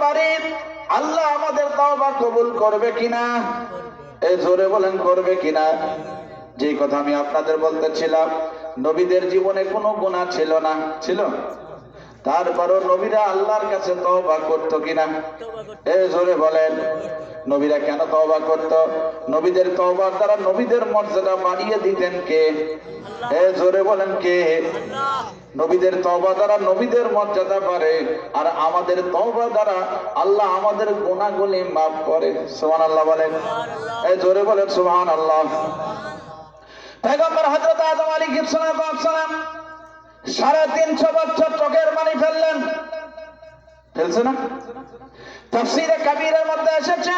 পারি। আল্লাহ আমাদের তওবা কবুল করবে কিনা? এ জোরে বলেন, করবে কিনা? যে কথা আমি আপনাদের বলতেছিলাম, নবীদের জীবনে কোনো গুণা ছিল না। ছিল? তারপরও নবীরা আল্লাহর কাছে তওবা করতো কিনা? এ জোরে বলেন নবীরা কেন তওবা করত? নবীদের তওবার দ্বারা নবীদের মর্যাদা বাড়িয়ে দিতেন কে? এ জোরে বলেন কে? নবীদের তওবা দ্বারা নবীদের মর্যাদা বাড়ে আর আমাদের তওবা দ্বারা আল্লাহ আমাদের গুনাহগুলি মাফ করে। সুবহানাল্লাহ বলেন। এ জোরে বলেন সুবহানাল্লাহ। পয়গম্বর হযরত আদম আলাইহিস সালাম সাড়ে তিনশো বছর চোখের পানি ফেললেন। ফেলছে না? তফসিরে কাবিরের মধ্যে এসেছে,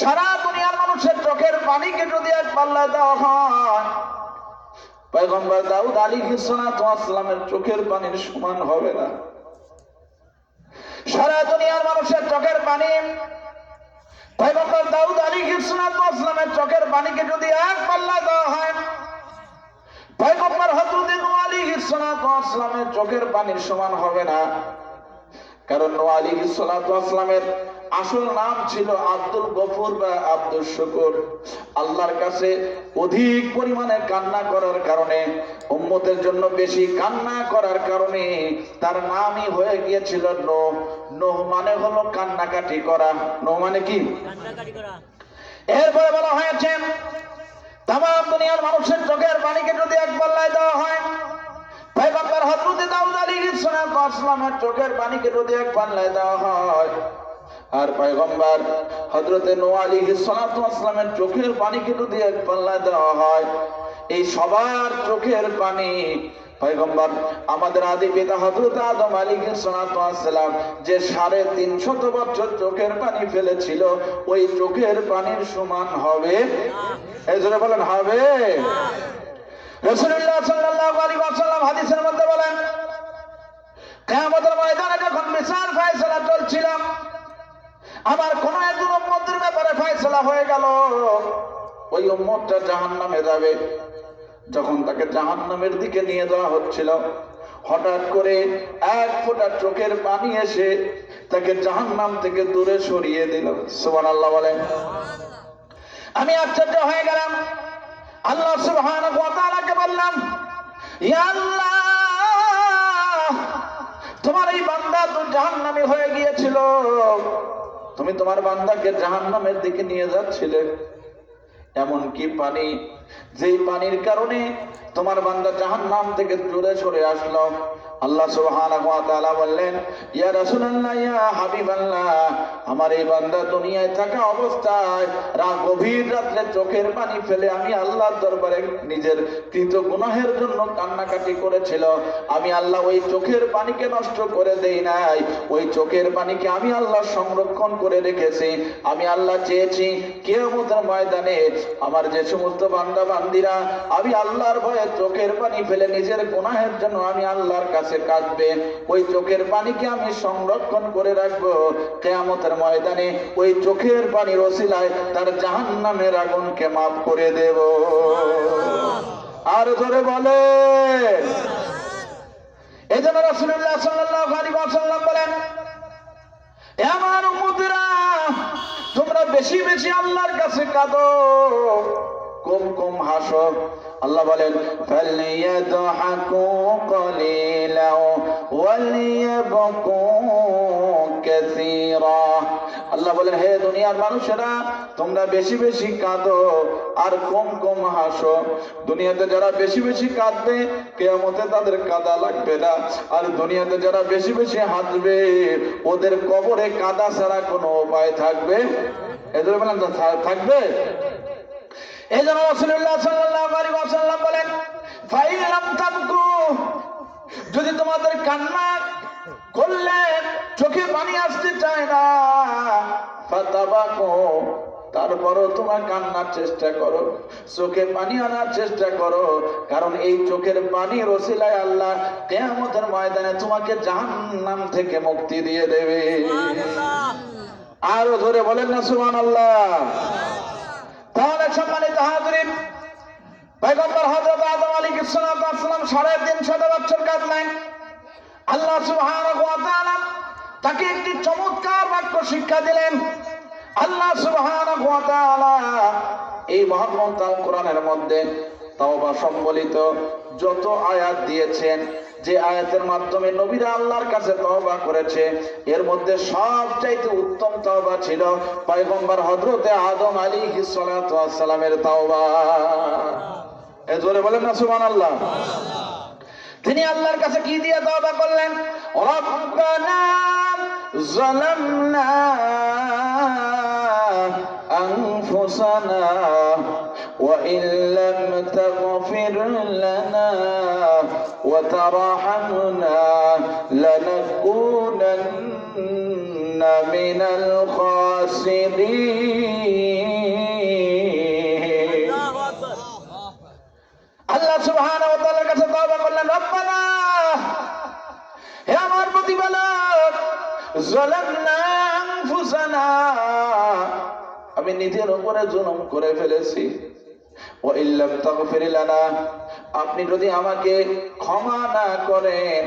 সারা দুনিয়ার মানুষের চোখের পানিকে যদি এক পাল্লা দেওয়া হয়, পয়গম্বর দাউদ আলী ইসলামের চোখের পানির সমান হবে না। সারা দুনিয়ার মানুষের চোখের পানি, পয়গম্বর দাউদ আলী ইসলামের চোখের পানিকে যদি এক পাল্লা দেওয়া হয় পয়গম্বর আলাইহিস সালাতু ওয়াসসালামের চোখের পানির সমান হবে না। কারণ সালাতু ওয়াসসালামের আসল নাম ছিল আব্দুল গফুর বা আব্দুল শুকুর। আল্লাহর কাছে অধিক পরিমাণে কান্না করার কারণে উম্মতের জন্য বেশি কান্না করার কারণে তার নামই হয়ে গিয়েছিল নো নো মানে হলো কান্নাকাটি করা। নো মানে কি? এরপরে বলা হয়েছে তাম দুনিয়ার মানুষের চোখের পানিকে যদি এক পাল্লায় দেওয়া হয়, পয়গম্বর হজরতে দাউদ আলাইহিস আসলামের চোখের পানিকে যদি এক পাল্লায় দেওয়া হয়, আর পয়গম্বর হজরতে নূহ আলাইহিস আসলামের চোখের পানিকে যদি এক পাল্লায় দেওয়া হয়, এই সবার চোখের পানি পয়গম্বর, আমাদের আদি পিতা হযরত আদম আলাইহিস সালাম যে সাড়ে তিনশত বছর চোখের পানি ফেলেছিল, ওই চোখের পানির সমান হবে। এই জন্য বলেন, হবে। রাসূলুল্লাহ সাল্লাল্লাহু আলাইহি ওয়াসাল্লাম হাদিসের মধ্যে বলেন, কিয়ামতের ময়দানে যখন বিচার ফয়সালা চলছিল, আমার কোন একজন উম্মতের ব্যাপারে ফয়সালা হয়ে গেল। ওই উম্মতটা জাহান্নামে যাবে। যখন তাকে জাহান্নামের দিকে নিয়ে যাওয়া হচ্ছিল, হঠাৎ করে এক ফোঁটা চোখের পানি এসে তাকে জাহান্নাম থেকে দূরে সরিয়ে দিল। সুবহানাল্লাহ বলেন। আমি আশ্চর্য হয়ে গেলাম। আল্লাহ সুবহানাহু ওয়া বললাম আল্লাহ, তোমার এই বান্দা তো জাহান্নামী হয়ে গিয়েছিল। তুমি তোমার বান্দাকে জাহান্নামের দিকে নিয়ে যাচ্ছিলে। এমন কি পানি যেই পানির কারণে তোমার বান্দা জাহান নাম থেকে দূরে সরে আসলো। আল্লাহ সুবহানাহু ওয়া তাআলা বললেন, ইয়া রাসূলুল্লাহ, ইয়া হাবিবাল্লাহ, আমার এই বান্দা দুনিয়ায় থাকা অবস্থায় রাত, গভীর রাত্রে চোখের পানি ফেলে আমি আল্লাহর দরবারে নিজের কৃত গুনাহের জন্য কান্নাকাটি করেছিল। আমি আল্লাহ ওই চোখের পানিকে নষ্ট করে দেই নাই। ওই চোখের পানিকে আমি আল্লাহ সংরক্ষণ করে রেখেছি। আমি আল্লাহ চেয়েছি কিয়ামতের ময়দানে আমার যে সমস্ত বান্দা বান্দিরা আমি আল্লাহর ভয়ে চোখের পানি ফেলে নিজের গুনাহের জন্য আমি আল্লাহর কাছে কাঁদবে ওই চোখের পানিকে আমি সংরক্ষণ করে রাখব। কেয়ামতের ময়দানে ওই চোখের পানির ওসিলায় তার জাহান্নামের আগুনকে মাফ করে দেব। আর ধরে বলে। এই জন্য রসুল্লাহ সাল্লাল্লাহু আলাইহি ওয়াসাল্লাম বলেন আমার উম্মতেরা তোমরা বেশি বেশি আল্লাহর কাছে কাঁদো। কম কম হাসো আল্লাহ বলেন ফালইয়াদহাকু কলিলা ওয়ালিয়াবকু আল্লাহ বলেন, হে দুনিয়ার মানুষেরা, তোমরা বেশি বেশি কাঁদো আর কম কম হাসো। দুনিয়াতে যারা বেশি বেশি কাঁদবে, কেয়ামতে তাদের কাদা লাগবে না। আর দুনিয়াতে যারা বেশি বেশি হাসবে, ওদের কবরে কাদা ছাড়া কোনো উপায় থাকবে? এদের বলেন থাকবে? এই জন্য বলেন যদি তোমাদের কান্না করলে চোখে পানি আসতে চায় না তারপরও তোমার কান্নার চেষ্টা করো চোখে পানি আনার চেষ্টা করো কারণ এই চোখের পানির ওসিলায় আল্লাহ কেয়ামতের ময়দানে তোমাকে জাহান্নাম থেকে মুক্তি দিয়ে দেবে। আরও ধরে বলেন না সুমান তাহলে সম্মানিত হাজরিন পয়গম্বর হযরত আদম আলাইহিস সালাম সাড়ে তিনশত বছর কাটলেন। আল্লাহ সুবহানাহু ওয়া তাআলা তাকে একটি চমৎকার বাক্য শিক্ষা দিলেন। আল্লাহ সুবহানাহু এই মহাগ্রন্থ কোরআনের মধ্যে তাওবা সম্বলিত যত আয়াত দিয়েছেন, যে আয়াতের মাধ্যমে নবীরা আল্লাহর কাছে তওবা করেছে, এর মধ্যে সবচাইতে উত্তম তওবা ছিল পয়গম্বর হযরতে আদম আলাইহিস সালাতু ওয়াস সালামের এ জোরে বলেন না, সুবহানাল্লাহ। তিনি আল্লাহর কাছে কি দিয়ে তওবা করলেন? যালামনা আনফুসানা وإن لم تغفر لنا وترحمنا لنكونن من الخاسرين আল্লাহ সুবহানাহু ওয়া তাআলার কাছে তওবা করলেন রব্বানা হে আমার প্রতিপালক যালামনা আনফুসানা আমি নিজের উপরে জুলুম করে ফেলেছি ওয়া ইল্লাম তাগফির লানা আপনি যদি আমাকে ক্ষমা না করেন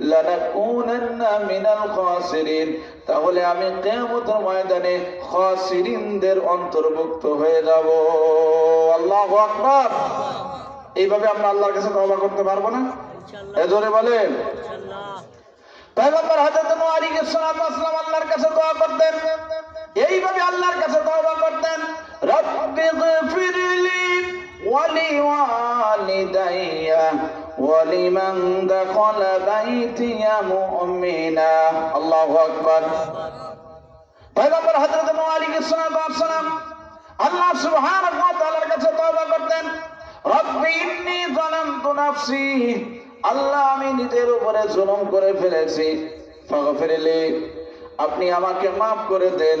লানাকুনান্না মিনাল খাসিরিন তাহলে আমি কিয়ামতের ময়দানে খাসিরিনদের অন্তর্ভুক্ত হয়ে যাব। আল্লাহু আকবার। এইভাবে আমরা আল্লাহর কাছে তওবা করতে পারব না? এ জোরে বলেন। পয়গম্বর হযরত নূহ আলাইহিস সালাতু ওয়াসসালাম আল্লাহর কাছে দোয়া করতেন। এইভাবে আল্লাহর কাছে তওবা করতেন। ওয়ালিদাইয়া ওয়ালিমান দাখালা বাইতিয়া মুমিনা। আল্লাহু আকবার। পয়গম্বর হযরত নূহ আলাইহিস ওয়াসসালাম আল্লাহ সুবহানাহু ওয়া কাছে তওবা করতেন। রব্বি ইন্নী যালামতু নাফসি, আল্লাহ আমি নিজের উপরে জুলুম করে ফেলেছি। ফাগফিরলি আপনি আমাকে মাফ করে দেন।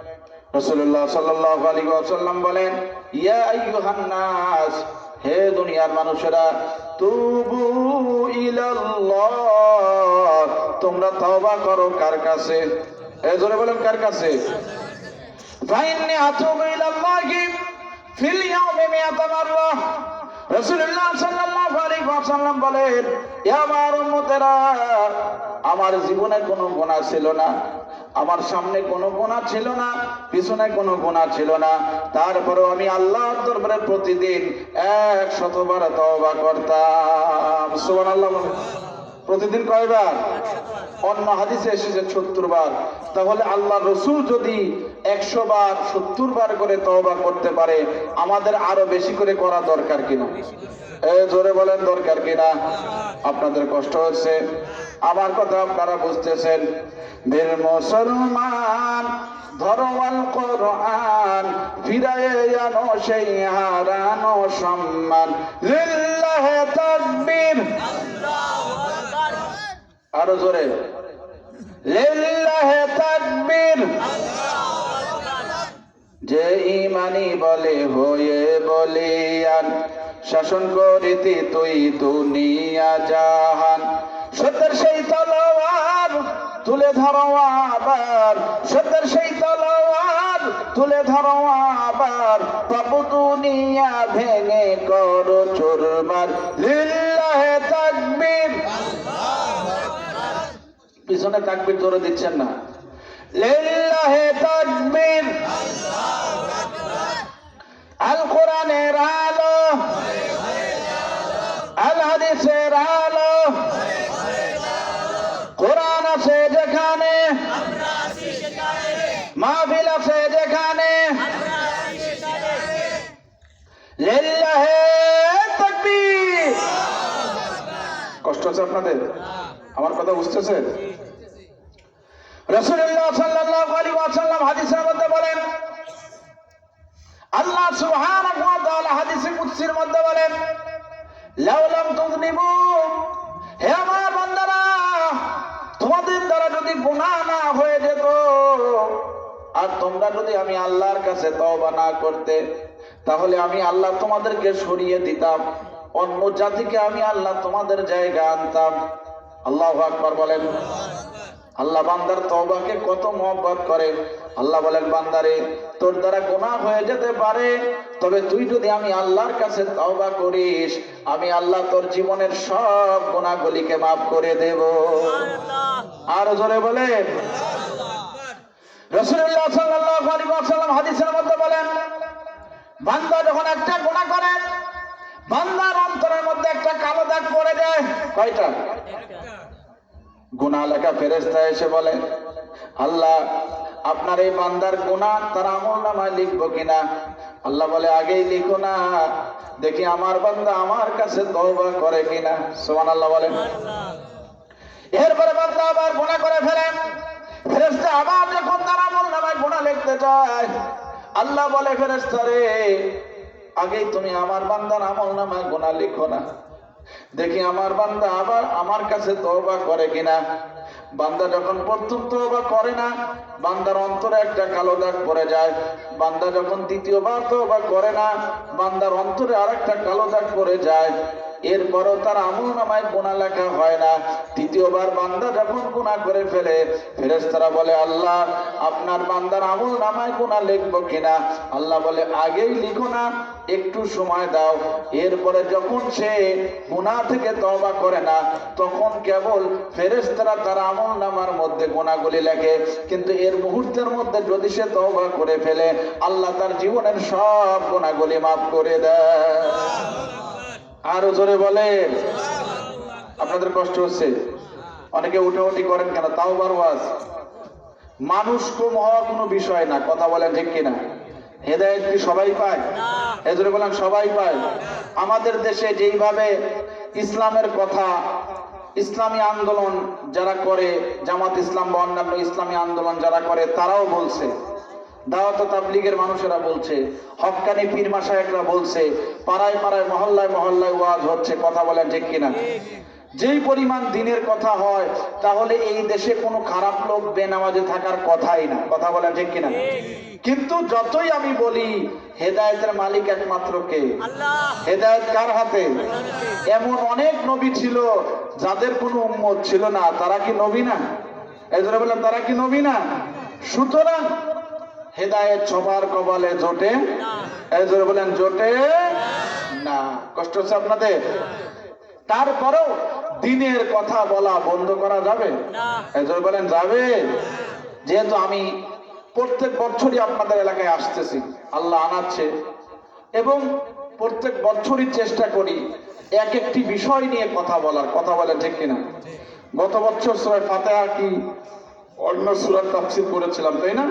রাসূলুল্লাহ সাল্লাল্লাহু আলাইহি ওয়াসাল্লাম বলেন, ইয়া আইয়ুহান নাস হে দুনিয়ার মানুষেরা, তুবু ইলাল্লাহ, তোমরা তওবা করো কার কাছে? এ জোরে বলেন, কার কাছে? ফাইন্নি আতুবু ইলাল্লাহি ফিল ইয়াউমি মিয়াতা মাররা আমার আমার জীবনে কোনো গুনাহ ছিল না, আমার সামনে কোনো গোনা ছিল না, পিছনে কোনো গোনা ছিল না। তারপরেও আমি আল্লাহর দরবারে প্রতিদিন এক শতবার তওবা করতাম। সুবহানাল্লাহ। প্রতিদিন কয়বার? অন্য হাদিসে এসেছে সত্তর বার। তাহলে আল্লাহ রসুল যদি একশো বার, সত্তর বার করে তওবা করতে পারে, আমাদের আরও বেশি করে করা দরকার কিনা? এ, জোরে বলেন, দরকার কিনা? আপনাদের কষ্ট হচ্ছে। আমার কথা আপনারা বুঝতেছেন। বীর মুসলমান ধরওয়াল কোরআন, ফিরায়ে আনো সেই হারানো সম্মান। লিল্লাহে তাকবীর। আরও জোরে। তাকবীর। যে ইমানি বলে, হয়ে বলিয়ান। শাসন করিতে তুই দুনিয়া জাহান। সত্যের সেই তলোয়ার তুলে ধরো আবার। সত্যের সেই তলোয়ার তুলে ধরো আবার। পাবু দুনিয়া ভেঙে করো চোরমার। লিল্লাহে তাকবীর। পিছনে তাকবীর ধরে দিচ্ছেন না। আছে আছে কষ্ট হচ্ছে আপনাদের? আমার কথা বুঝতেছেন? রাসূলুল্লাহ সাল্লাল্লাহু আলাইহি ওয়াসাল্লাম হাদিসের মধ্যে বলেন, আল্লাহ তাআলা হাদিসে কুদসির মধ্যে বলেন লাউলাম তুযনিবু হে আমার বান্দারা, তোমাদের দ্বারা যদি গুনাহ না হয়ে যেত, আর তোমরা যদি আমি আল্লাহর কাছে তওবা না করতে, তাহলে আমি আল্লাহ তোমাদেরকে সরিয়ে দিতাম, অন্য জাতিকে আমি আল্লাহ তোমাদের জায়গা আনতাম। আল্লাহ আকবার বলেন। আল্লাহ বান্দার তওবাকে কত মহব্বত করে। আল্লাহ বলেন বান্দারে তোর দ্বারা গোনা হয়ে যেতে পারে তবে তুই যদি আমি আল্লাহর কাছে তওবা করিস আমি আল্লাহ তোর জীবনের সব গোনাগুলিকে মাফ করে দেব। আর জোরে বলেন। রসুল্লাহ সাল্লাল্লাহু আলাইহি ওয়াসাল্লাম হাদিসের মধ্যে বলেন বান্দা যখন একটা করে বান্দার অন্তরের মধ্যে একটা কালো দাগ পড়ে যায়। কয়টা? গুনাহ লেখা ফেরেশতা এসে বলে, আল্লাহ, আপনার এই বান্দার গুনাহ তার আমল নামায় লিখব কিনা? আল্লাহ বলে, আগেই লিখো না। দেখি আমার বান্দা আমার কাছে তওবা করে কিনা? সুবহানাল্লাহ বলেন। এরপরে বান্দা আবার গুনাহ করে ফেলেন। ফেরেশতা আবার যখন তার আমল নামায় গুনাহ লিখতে চায় আল্লাহ বলে, ফেরেশতা রে, আগেই তুমি আমার বান্দার আমল নামায় গুণা লিখো না। দেখি আমার বান্দা আবার আমার কাছে তওবা করে কিনা। বান্দা যখন প্রথম তওবা করে না, বান্দার অন্তরে একটা কালো দাগ পড়ে যায়। বান্দা যখন দ্বিতীয়বার তওবা করে না, বান্দার অন্তরে আরেকটা কালো দাগ পড়ে যায়। এরপরও তার আমল নামায় গুণা লেখা হয় না। তৃতীয়বার বান্দা যখন গুণা করে ফেলে, ফেরেশতারা বলে, আল্লাহ, আপনার বান্দার আমল নামায় গুণা লিখব কিনা? আল্লাহ বলে, আগেই লিখো না, একটু সময় দাও। এরপরে যখন সে গুণা থেকে তওবা করে না, তখন কেবল ফেরেশতারা তার আমল নামার মধ্যে গুণাগুলি লেখে। কিন্তু এর মুহূর্তের মধ্যে যদি সে তওবা করে ফেলে, আল্লাহ তার জীবনের সব গুণাগুলি মাফ করে দেয়। আরও জোরে বলেন। আপনাদের কষ্ট হচ্ছে। অনেকে উঠাউঠি করেন কেন? তাও বারবাস মানুষ কম হওয়া কোনো বিষয় না, কথা বলেন ঠিক কিনা? হেদায়ত কি সবাই পায়? এজন্য বলেন, সবাই পায়। আমাদের দেশে যেইভাবে ইসলামের কথা, ইসলামী আন্দোলন যারা করে, জামাত ইসলাম বা অন্যান্য ইসলামী আন্দোলন যারা করে, তারাও বলছে দাওয়াত মানুষেরা বলছে হক্কানি পীর বলছে, পাড়ায় পাড়ায়, মহল্লায় মহল্লায় ওয়াজ হচ্ছে, কথা ঠিক কিনা? যেই পরিমাণ দিনের কথা হয়, তাহলে এই দেশে কোনো খারাপ লোক বেনামাজে থাকার কথাই না, কথা ঠিক কিনা? কিন্তু যতই আমি বলি, হেদায়েতের মালিক একমাত্র কে? হেদায়েত কার হাতে? এমন অনেক নবী ছিল, যাদের কোনো উম্মত ছিল না, তারা কি নবী না? এই জন্য বললাম তারা কি নবী না? সুতরাং হেদায়েত সবার কপালে জোটে? এই বলেন জোটে? না। কষ্ট হচ্ছে আপনাদের? তারপরেও দিনের কথা বলা বন্ধ করা যাবে? এই বলেন যাবে? যেহেতু আমি প্রত্যেক বছরই আপনাদের এলাকায় আসতেছি আল্লাহ আনাচ্ছে। এবং প্রত্যেক বছরই চেষ্টা করি এক একটি বিষয় নিয়ে কথা বলার। কথা বলেন ঠিক কিনা? গত বছর সুরায় ফাতেহা কি অন্য সুরার তাফসির করেছিলাম তাই না?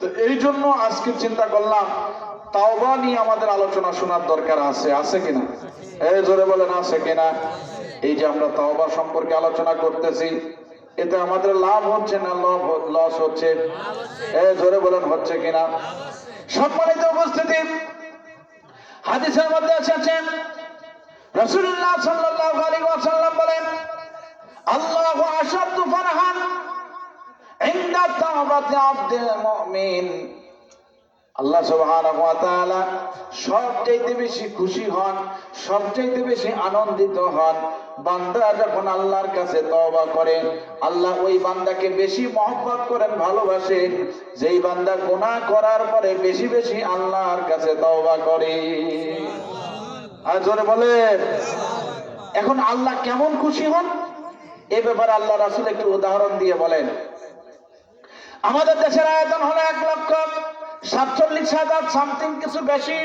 তো এই জন্য আজকে চিন্তা করলাম, তাওবা নিয়ে আমাদের আলোচনা শোনার দরকার আছে আছে কিনা? এই জোরে বলেন, আছে কিনা? এই যে আমরা তাওবা সম্পর্কে আলোচনা করতেছি, এতে আমাদের লাভ হচ্ছে না লস হচ্ছে? এই জোরে বলেন, হচ্ছে কিনা? সম্মানিত উপস্থিতি, হাদিসের মধ্যে এসেছেন রাসূলুল্লাহ সাল্লাল্লাহু আলাইহি ওয়াসাল্লাম বলেন, আল্লাহু আশাদ্দু ফারহান আল্লাহ সবচেয়ে বেশি খুশি হন বেশি আনন্দিত হন। বান্দা যখন আল্লাহর কাছে তওবা করে আল্লাহ ওই বান্দাকে বেশি মহব্বত করেন, ভালোবাসেন। যেই বান্দা গুনাহ করার পরে বেশি বেশি আল্লাহর কাছে তওবা করে। আর জোরে বলে এখন আল্লাহ কেমন খুশি হন? এ ব্যাপারে আল্লাহ রাসূল একটু উদাহরণ দিয়ে বলেন। আমাদের দেশের আয়তন হলো এক লক্ষ সাতচল্লিশ হাজার সামথিং কিছু বেশি।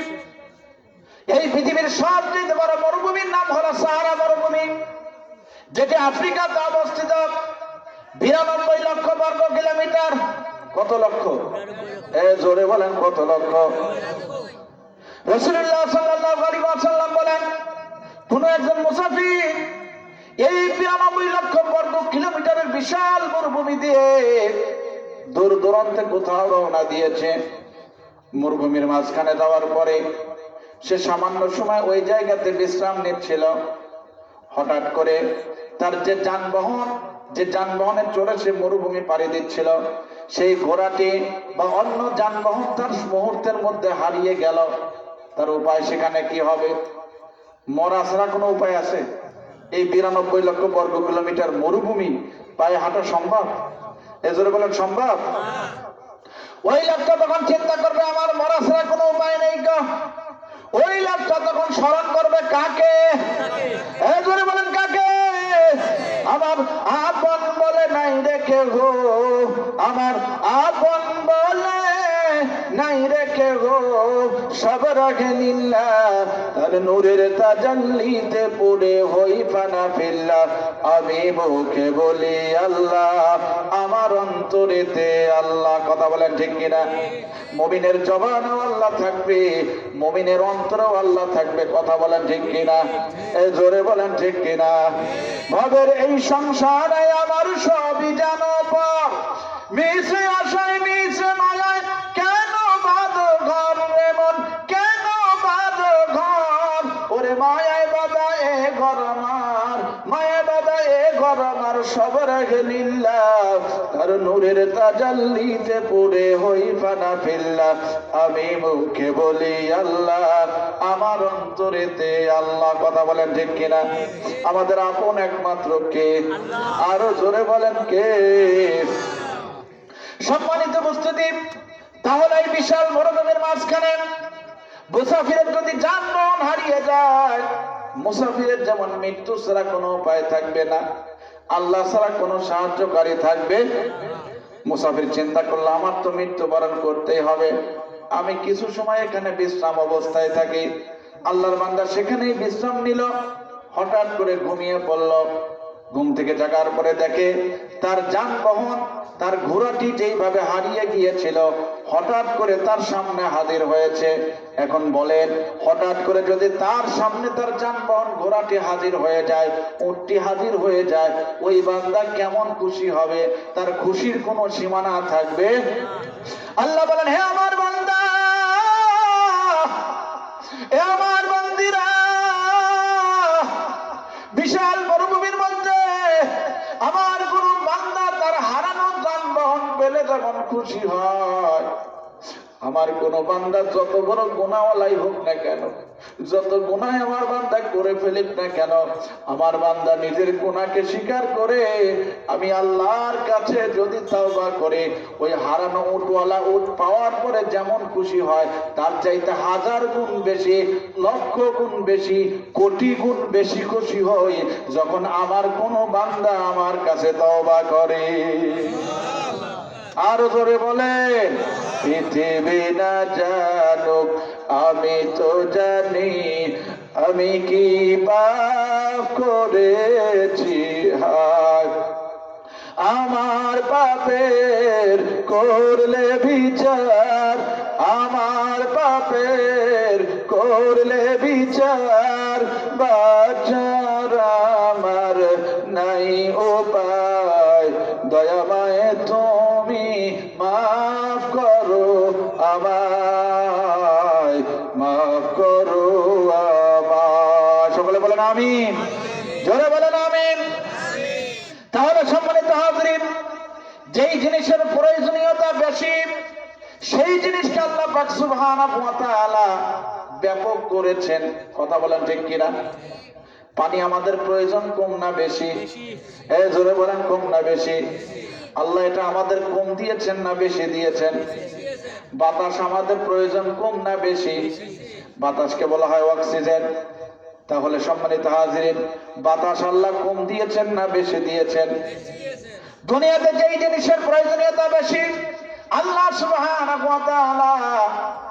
এই পৃথিবীর সবচেয়ে বড় মরুভূমির নাম হলো সাহারা মরুভূমি, যেটি আফ্রিকাতে অবস্থিত। বিরানব্বই লক্ষ বর্গ কিলোমিটার। কত লক্ষ? এ জোরে বলেন, কত লক্ষ? রসুল্লাহ ওয়াসাল্লাম বলেন, কোন একজন মুসাফির এই বিরানব্বই লক্ষ বর্গ কিলোমিটারের বিশাল মরুভূমি দিয়ে দূর দূরান্তে কোথাও রওনা দিয়েছে। মরুভূমির মাঝখানে যাওয়ার পরে সে সামান্য সময় ওই জায়গাতে বিশ্রাম নিচ্ছিল। হঠাৎ করে তার যে যানবাহন, যে যানবাহনে চড়ে সে মরুভূমি পাড়ি দিচ্ছিল, সেই ঘোড়াটি বা অন্য যানবাহন তার মুহূর্তের মধ্যে হারিয়ে গেল। তার উপায় সেখানে কি হবে? মরা ছাড়া কোনো উপায় আছে? এই বিরানব্বই লক্ষ বর্গ কিলোমিটার মরুভূমি পায়ে হাঁটা সম্ভব? এজোরে বলেন, সম্ভব? ওই লোকটা তখন চিন্তা করবে, আমার মরা ছাড়া কোনো উপায় নেই গো। ওই লোকটা তখন স্মরণ করবে, কাকে? এজোরে বলেন, কাকে? আমার আপন বলে নাই রেখে গো আমার আপন বলে নাই রাখে নিল্লা নূরের হই ফিল্লা। আমি মুখে বলি, আল্লাহ, আমার অন্তরেতে আল্লাহ, কথা বলেন ঠিক কিনা? মমিনের জবানও আল্লাহ থাকবে, মমিনের অন্তরেও আল্লাহ থাকবে, কথা বলেন ঠিক কিনা? এ জোরে বলেন ঠিক কিনা? ভবের এই সংসারে আমার সবই জানো মিশে আশায় মিশে মায়ায় আমার সব রাখে তার নূরের তাজাল্লিতে পড়ে হই ফানা ফিল্লা। আমি মুখে বলি, আল্লাহ, আমার অন্তরেতে আল্লাহ। কথা বলেন ঠিক কিনা? আমাদের আপন একমাত্র কে? আরও জোরে বলেন কে? সম্মানিত উপস্থিতি, তাহলে এই বিশাল মরুভূমির মাঝখানে মুসাফিরের যদি যানবাহন হারিয়ে যায়, মুসাফিরের যেমন মৃত্যু ছাড়া কোনো উপায় থাকবে না। আল্লাহ ছাড়া কোনো সাহায্যকারী থাকবে? মুসাফির চিন্তা করল, আমার তো মৃত্যুবরণ করতেই হবে। আমি কিছু সময় এখানে বিশ্রাম অবস্থায় থাকি। আল্লাহর বান্দা সেখানেই বিশ্রাম নিল, হঠাৎ করে ঘুমিয়ে পড়ল। ঘুম থেকে জাগার পরে দেখে তার যানবাহন, তার ঘোড়াটি যেইভাবে হারিয়ে গিয়েছিল, হঠাৎ করে তার সামনে হাজির হয়েছে। এখন বলেন, হঠাৎ করে যদি তার সামনে তার যানবাহন, ঘোড়াটি হাজির হয়ে যায়, উটটি হাজির হয়ে যায়, ওই বান্দা কেমন খুশি হবে? তার খুশির কোনো সীমানা থাকবে? আল্লাহ বলেন, হে আমার বান্দা! আমার কোন বান্দা যত বড় গুণাওয়ালাই হোক না কেন যত গুণায় আমার বান্দা করে ফেলিক না কেন আমার বান্দা নিজের গুণাকে স্বীকার করে আমি আল্লাহর কাছে যদি তাওবা করে ওই হারানো উটওয়ালা উট পাওয়ার পরে যেমন খুশি হয় তার চাইতে হাজার গুণ বেশি লক্ষ গুণ বেশি কোটি গুণ বেশি খুশি হই যখন আমার কোনো বান্দা আমার কাছে তওবা করে। আরও ধরে বলেন। পৃথিবী না জানুক, আমি তো জানি আমি কি পাপ করেছি, হায়। আমার পাপের করলে বিচার, আমার পাপের করলে বিচার বাচার যেই জিনিসের প্রয়োজনীয়তা বেশি, সেই জিনিসকে আল্লাহ তাআলা ব্যাপক করেছেন। কথা বলেন ঠিক কিনা? পানি আমাদের প্রয়োজন, কম না বেশি? এ, জোরে বলেন, কম না বেশি? আল্লাহ এটা আমাদের কম দিয়েছেন না বেশি দিয়েছেন? বাতাস আমাদের প্রয়োজন, কম না বেশি? বাতাসকে বলা হয় অক্সিজেন। তাহলে সম্মানিত হাজিরিন, বাতাস আল্লাহ কম দিয়েছেন না বেশি দিয়েছেন? দুনিয়াতে যেই জিনিসের প্রয়োজনীয়তা বেশি, আল্লাহ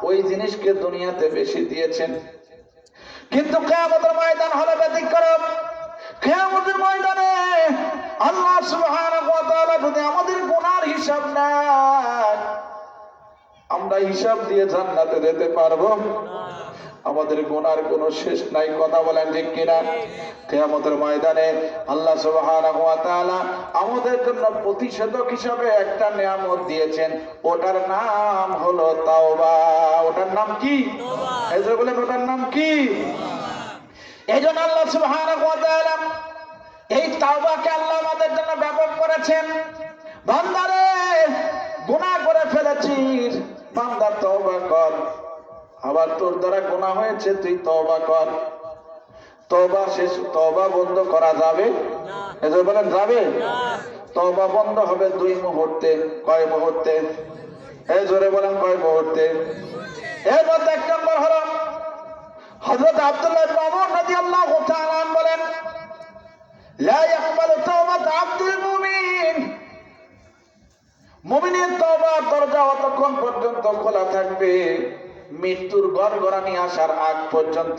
ওই জিনিসকে দুনিয়াতে বেশি দিয়েছেন। কিন্তু কিয়ামতের ময়দান হলো ব্যতিক্রম। কিয়ামতের ময়দানে আল্লাহ যদি আমাদের গুনার হিসাব নেয় আমরা হিসাব দিয়ে জান্নাতে যেতে পারব। আমাদের গোনার কোনো শেষ নাই কথা বলেন ঠিক কিনা? কেয়ামতের ময়দানে আল্লাহ সুবহানাহু ওয়া তাআলা আমাদের জন্য প্রতিষেধক হিসাবে একটা নিয়ামত দিয়েছেন। ওটার নাম হলো তাওবা। ওটার নাম কি? বলেন ওটার নাম কি? এই জন্য আল্লাহ সুবহানাহু ওয়া তাআলা এই তাওবাকে আল্লাহ আমাদের জন্য ব্যাপক করেছেন। বান্দারে গুনাহ করে ফেলেছিস। বান্দা তওবা কর। আবার তোর দ্বারা গুনাহ হয়েছে তুই তবা কর। তবা শেষ তবা বন্ধ করা যাবে? এদের বলেন যাবে? তওবা বন্ধ হবে দুই মুহূর্তে কয় মুহূর্তে? এই জোরে বলেন কয় মুহূর্তে? এর মধ্যে এক নম্বর হলো হযরত আব্দুল্লাহ ওমর রাদিয়াল্লাহু তাআলা বলেন লা ইয়াকবালু তাওবাত আব্দুল মুমিন। মুমিনের তওবার দরজা অতক্ষণ পর্যন্ত খোলা থাকবে। মৃত্যুর গড়গড়ানি আসার আগ পর্যন্ত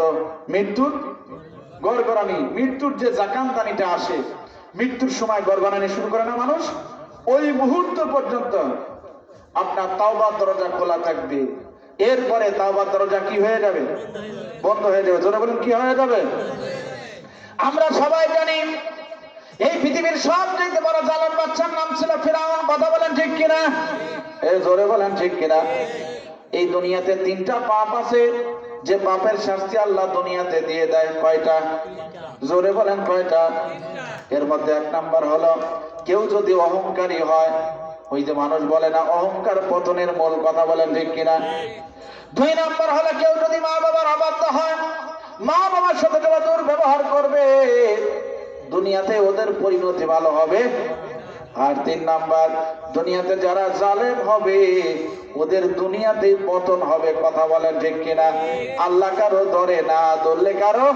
মৃত্যুর গড়গড়ানি, মৃত্যুর যে জাকান্তানিটা আসে, মৃত্যুর সময় গড়গড়ানি শুরু করে না মানুষ? ওই মুহূর্ত পর্যন্ত আপনার তাওবার দরজা খোলা থাকবে। এরপরে তাওবার দরজা কি হয়ে যাবে? বন্ধ হয়ে যাবে। জোরে বলুন, কি হয়ে যাবে? আমরা সবাই জানি, এই পৃথিবীর সব থেকে বড় জালান বাচ্চার নাম ছিল ফেরাউন। কথা বলেন ঠিক কিনা? এই জোরে বলেন ঠিক কিনা? এই দুনিয়াতে তিনটা পাপ আছে। যে পাপের শাস্তি আল্লাহ দুনিয়াতে দিয়ে দেয়। কয়টা? জোরে বলেন কয়টা? এর মধ্যে এক নাম্বার হলো, কেউ যদি অহংকারী হয়, ওই যে মানুষ বলে না, অহংকার পতনের মূল কথা বলেন ঠিক কিনা? দুই নাম্বার হলো, কেউ যদি মা বাবার অবাধ্য হয়, মা বাবার সাথে যারা দুর্ব্যবহার করবে, দুনিয়াতে ওদের পরিণতি ভালো হবে। আর তিন নাম্বার, দুনিয়াতে যারা জালেম হবে, ওদের দুনিয়াতেই পতন হবে, কথা বলেন ঠিক কিনা? আল্লাহ কারও ধরে না, ধরলে কারও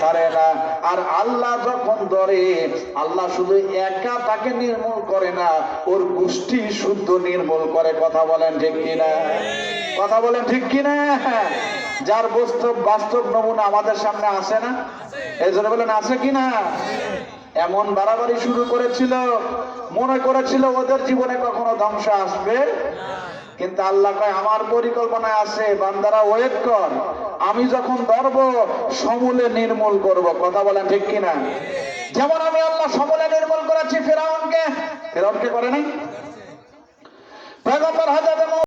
সারে না। আর আল্লাহ যখন ধরে, আল্লাহ শুধু একা তাকে নির্মূল করে না, ওর গোষ্ঠী শুদ্ধ নির্মূল করে, কথা বলেন ঠিক কিনা? কথা বলেন ঠিক কিনা? যার বাস্তব বাস্তব নমুনা আমাদের সামনে আসে না? এই জন্য বলেন আছে কিনা? এমন বাড়াবাড়ি শুরু করেছিল, মনে করেছিল ওদের জীবনে কখনো ধ্বংস আসবে। কিন্তু আল্লাহ কয়, আমার পরিকল্পনায় আছে, বান্দারা ওয়েট কর। আমি যখন ধরব, সমূলে নির্মূল করব। কথা বলেন ঠিক কিনা? যেমন আমি আল্লাহ সমূলে নির্মূল করেছি ফেরাউনকে। ফেরাউনকে করে নাই?